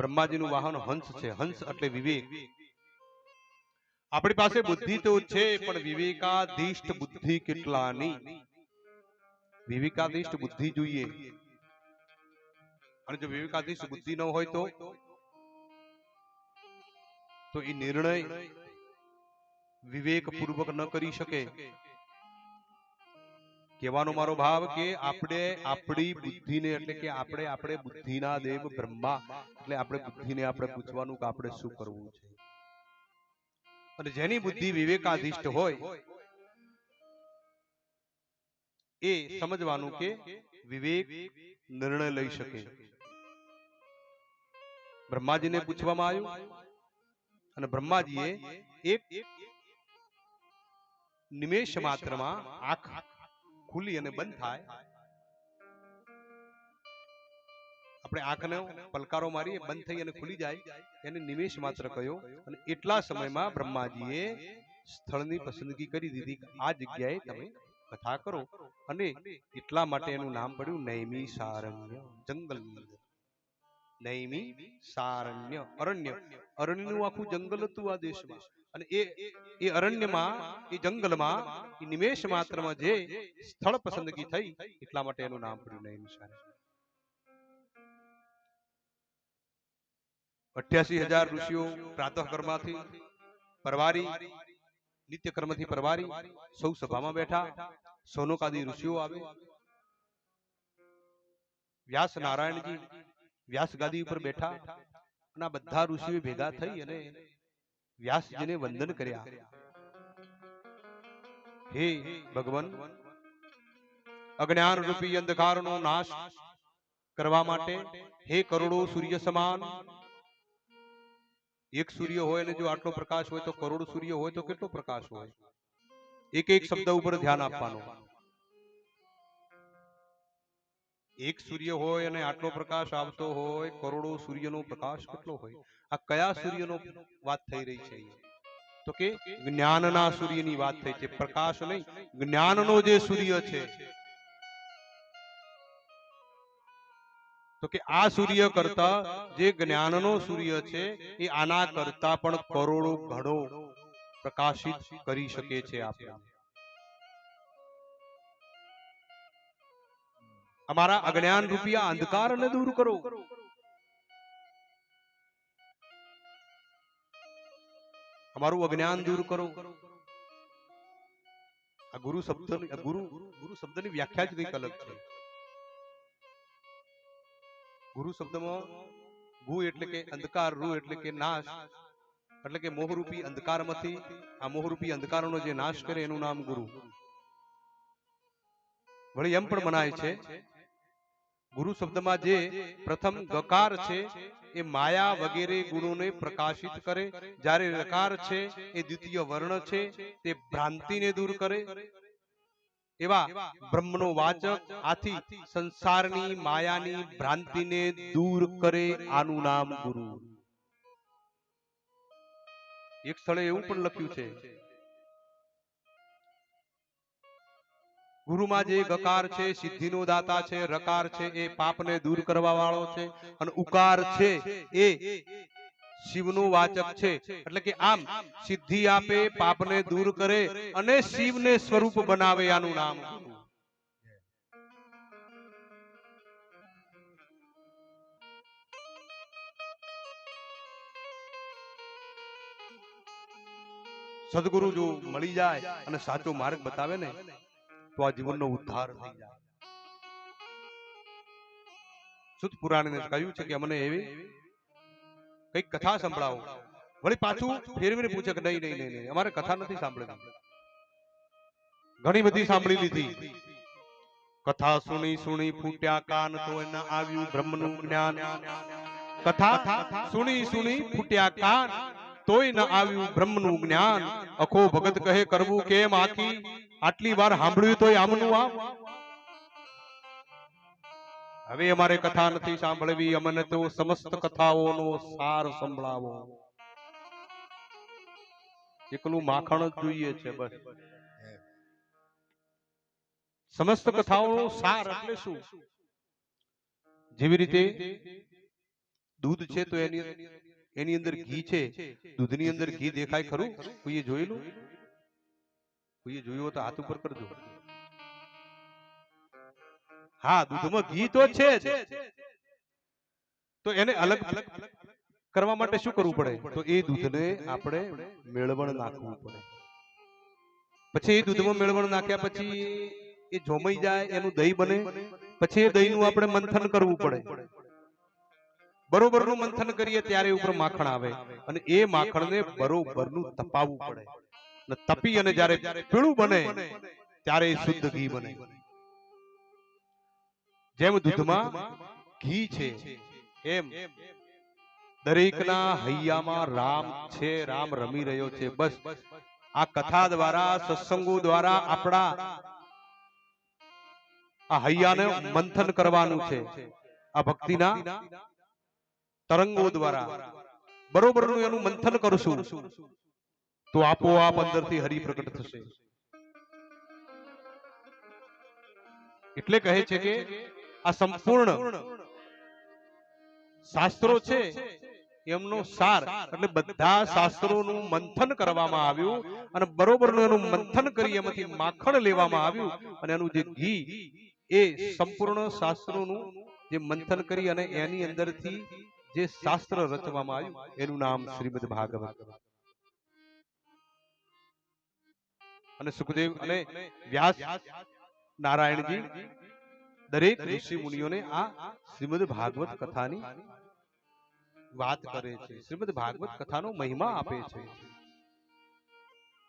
બ્રહ્માજીનું વાહન હંસ છે હંસ એટલે વિવેક. આપણી પાસે બુદ્ધિ તો છે પણ વિવેકાધીષ્ટ બુદ્ધિ કેટલાની વિવેકાધીષ્ટ બુદ્ધિ જોઈએ. અને જો વિવેકાધીષ્ટ બુદ્ધિ ન હોય તો? તો? એ નિર્ણય વિવેક પૂર્વક ન કરી શકે. કહેવાનો મારો ભાવ કે આપણે આપણી બુદ્ધિને એટલે કે આપણે આપણે બુદ્ધિના દેવ બ્રહ્મા. એટલે આપણે બુદ્ધિને આપણે પૂછવાનું કે આપણે શું કરવું છે. અને જેની બુદ્ધિ વિવેકાધિષ્ઠ હોય એ સમજવાનું કે વિવેક નિર્ણય લઈ શકે. બ્રહ્માજીને પૂછવામાં આવ્યું. અને બ્રહ્માજીએ એક નિમેષ માત્રમાં આંખ ખુલી અને બંધ થાય. આપણે આંખને પલકારો મારી બંધ થઈ અને ખુલી જાય. એને નિમેશ માત્ર કયો અને એટલા સમયમાં બ્રહ્માજીએ સ્થળની પસંદગી કરી દીધી આ જગ્યાએ તમે કથા કરો. અને એટલા માટે એનું નામ પડ્યું નૈમી સારણ્ય જંગલની અંદર નૈમી સારણ્ય અરણ્ય. અરણ્યનું આખું જંગલ હતું આ દેશમાં. અને એ એ અરણ્યમાં એ જંગલમાં એ નિમેશ માત્રમાં જે સ્થળ પસંદગી થઈ એટલા માટે એનું નામ પડ્યું નૈમી સારણ્ય. અઠ્યાસી હજાર ઋષિઓ પ્રાતઃ કર્મથી પરવારી નિત્ય કર્મથી પરવારી સૌ સભામાં બેઠા સોનોકાદી ઋષિઓ આવે. વ્યાસ નારાયણજી વ્યાસ ગાદી ઉપર બેઠા અને આ બધા ઋષિઓ ભેગા થઈ અને વ્યાસજીને વંદન કર્યા. હે ભગવાન અજ્ઞાન રૂપી અંધકારનો નાશ કરવા માટે હે કરોડો સૂર્ય સમાન. એક સૂર્ય હોય અને જો આટલો પ્રકાશ હોય તો કરોડ સૂર્ય હોય તો કેટલો પ્રકાશ હોય? એક એક શબ્દ ઉપર ધ્યાન આપવાનું. એક સૂર્ય હોય અને આટલો પ્રકાશ આવતો હોય, કરોડો સૂર્યનો પ્રકાશ કેટલો હોય? આ કયા સૂર્યનો વાત થઈ રહી છે? તો કે જ્ઞાનના સૂર્યની વાત થઈ છે, પ્રકાશ નહીં, જ્ઞાનનો જે સૂર્ય છે. તો કે આ સૂર્ય કરતા જે જ્ઞાનનો સૂર્ય છે, એ આના કરતા પણ કરોડો ઘણો પ્રકાશિત કરી શકે છે આપણે. અમારા અજ્ઞાન રૂપિયા અંધકારને દૂર કરો. અમારું અજ્ઞાન દૂર કરો. આ ગુરુ શબ્દ ગુરુ ગુરુ શબ્દની વ્યાખ્યા જ કંઈક અલગ છે. ગુરુ શબ્દમાં ગુ એટલે કે અંધકાર રૂ એટલે કે નાશ. એટલે કે મોહરૂપી અંધકારમાંથી આ મોહરૂપી અંધકારનો જે નાશ કરે એનું નામ ગુરુ. વળી એમ પણ મનાય છે ગુરુ શબ્દમાં જે પ્રથમ ગકાર છે, એ માયા વગેરે ગુણોને પ્રકાશિત કરે, જ્યારે રકાર છે, એ દ્વિતીય વર્ણ છે, તે ભ્રાંતિને દૂર કરે. એવા બ્રહ્મનો વાચક આથી સંસારની માયાની ભ્રાંતિને દૂર કરે આનું નામ ગુરુ. એક સ્થળે એવું પણ લખ્યું છે ગુરુમાં જે ગકાર છે, સિદ્ધિનો દાતા છે, રકાર છે, એ પાપને દૂર કરવા વાળો છે અને ઉકાર છે એ શિવનું વાચક છે. એટલે કે આમ સિદ્ધિ આપે, પાપને દૂર કરે અને શિવને સ્વરૂપ બનાવે આનું નામ. સદગુરુ જો મળી જાય અને સાચો માર્ગ બતાવે ને તો આ જીવનનો ઉદ્ધાર થઈ જાય. સુત પુરાણને કહ્યું છે કે અમને એવી કઈ કથા સંભળાવો. વળી પાછું ફેરવીને પૂછે કે નહીં નહીં નહીં અમારે કથા નથી સાંભળેલી. ઘણી બધી સાંભળી લીધી. કથા સુણી સુણી ફૂટ્યા કાન તો એના આવ્યું બ્રહ્મનું જ્ઞાન. કથા સુણી સુણી ફૂટ્યા કાન તોય ન આવ્યું બ્રહ્મનું જ્ઞાન. અખો ભગત કહે, કરવું કેમ આખી? આટલી વાર સાંભળ્યું તો આમનું આમ? હવે અમારે કથા નથી સાંભળવી, અમને તો સમસ્ત કથાઓનો સાર સંભળાવો. એકલું માખણ જ જોઈએ છે બસ. સમસ્ત કથાઓનો સાર એટલે શું? જેવી રીતે દૂધ છે તો એની એની અંદર ઘી છે. દૂધની અંદર ઘી દેખાય ખરું? કોઈએ જોયેલું? કોઈએ જોયું હોય તો હાથ ઉપર કરજો હા દૂધમાં ઘી તો છે જ. તો એને અલગ અલગ કરવા માટે શું કરવું પડે? તો એ દૂધને આપણે મેળવણ નાખવું પડે. પછી એ દૂધમાં મેળવણ નાખ્યા પછી એ જોમાઈ જાય એનું દહીં બને. પછી એ દહીંનું આપણે મંથન કરવું પડે. બરોબરનું મંથન કરીએ ત્યારે ઉપર માખણ આવે. અને એ માખણને બરોબરનું તપાવવું પડે. તપી અને જ્યારે પીળું બને, ત્યારે શુદ્ધ ઘી બને. જેમ દૂધમાં ઘી છે, એમ દરેકના હૈયામાં રામ છે, રામ રમી રહ્યો છે. બસ, આ કથા દ્વારા, સત્સંગો દ્વારા આપણા આ હૈયાને મંથન કરવાનું છે. આ ભક્તિના તરંગો દ્વારા. બરોબરનું એનું મંથન કરશું. તો આપોઆપ અંદરથી હરિ પ્રગટ થશે. એટલે કહે છે કે આ સંપૂર્ણ શાસ્ત્રો છે, એમનો સાર. એટલે બધા શાસ્ત્રોનું મંથન કરવામાં આવ્યું અને બરોબરનું એનું મંથન કરી એમાંથી માખણ લેવામાં આવ્યું અને એનું જે ઘી એ સંપૂર્ણ શાસ્ત્રોનું જે મંથન કરી અને એની અંદરથી જે શાસ્ત્ર રચવામાં આવ્યું, એનું નામ શ્રીમદ ભાગવત. અને સુખદેવ અને વ્યાસ નારાયણજી દરેક ઋષિ મુનિઓને આ શ્રીમદ ભાગવત કથાની વાત કરે છે. શ્રીમદ ભાગવત કથાનો મહિમા આપે છે.